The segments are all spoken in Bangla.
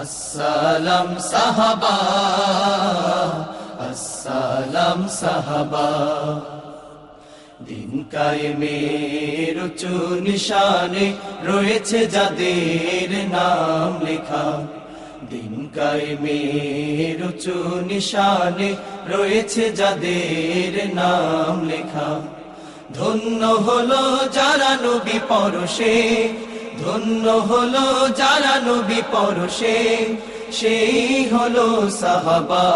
আসসালাম সাহাবা। আসসালাম সাহাবা। দিন কায়েমের উঁচু নিশানে রয়েছে যাদের নাম লেখা। দিন কায়েমের উঁচু নিশানে রয়েছে যাদের নাম লেখা। ধন্য হলো যারা নবী পরশে ধন্য হলো যারা নবী পরশে, সেই হলো সাহাবা।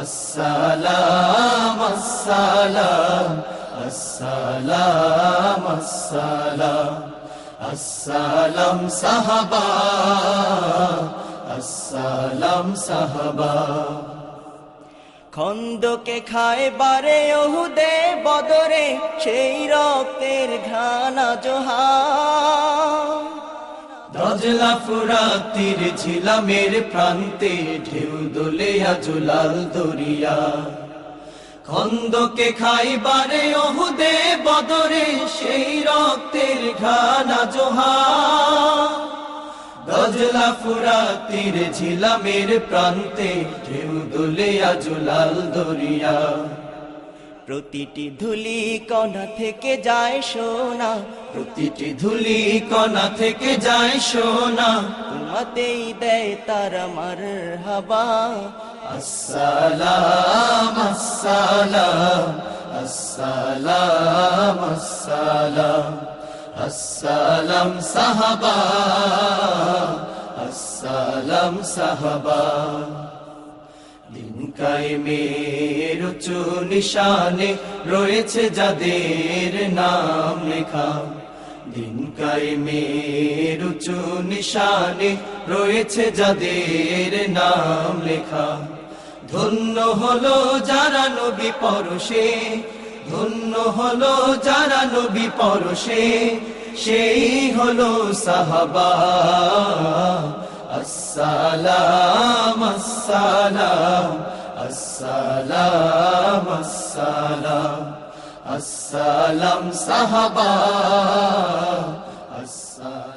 আসসালাম আসসালাম আসসালাম আসসালাম। আসসালাম সাহাবা আসসালাম সাহাবা। খন্দকে খায় বারে ওহুদে বদরে, সেই রক্তের ঘানা জোহা দজলা ফুরাতির ঝিলামের প্রান্তে, ঢেউ দোলে আজুলাল দরিয়া। খন্দকে খাইবারে অহুদে বদরে, সেই রক্তের ঘানা জোহা দজলা ফুরাতির ঝিলামের প্রান্তে ঢেউ দোলে আজুলাল দরিয়া। প্রতিটি ধুলি কণা থেকে যায় সোনা। প্রতিটি ধুলি কণা থেকে যায় সোনা। তোমাতেই দেয় তার মার হাবা আসসালাম আসসালাম আসসালাম আসসালাম। আসসালাম সাহাবা আসসালাম সাহাবা। দিন কায়েমের উঁচু নিশানে রয়েছে যাদের নাম লেখা। দিন কায়েমের উঁচু নিশানে রয়েছে যাদের নাম লেখা। ধন্য হলো যারা নবী পরশে ধন্য হলো যারা নবী পরশে, সেই হলো সাহাবা। আসসালাম আসসালাম আসসালাম আসসালাম আসসালাম সাহাবা, আসসালাম।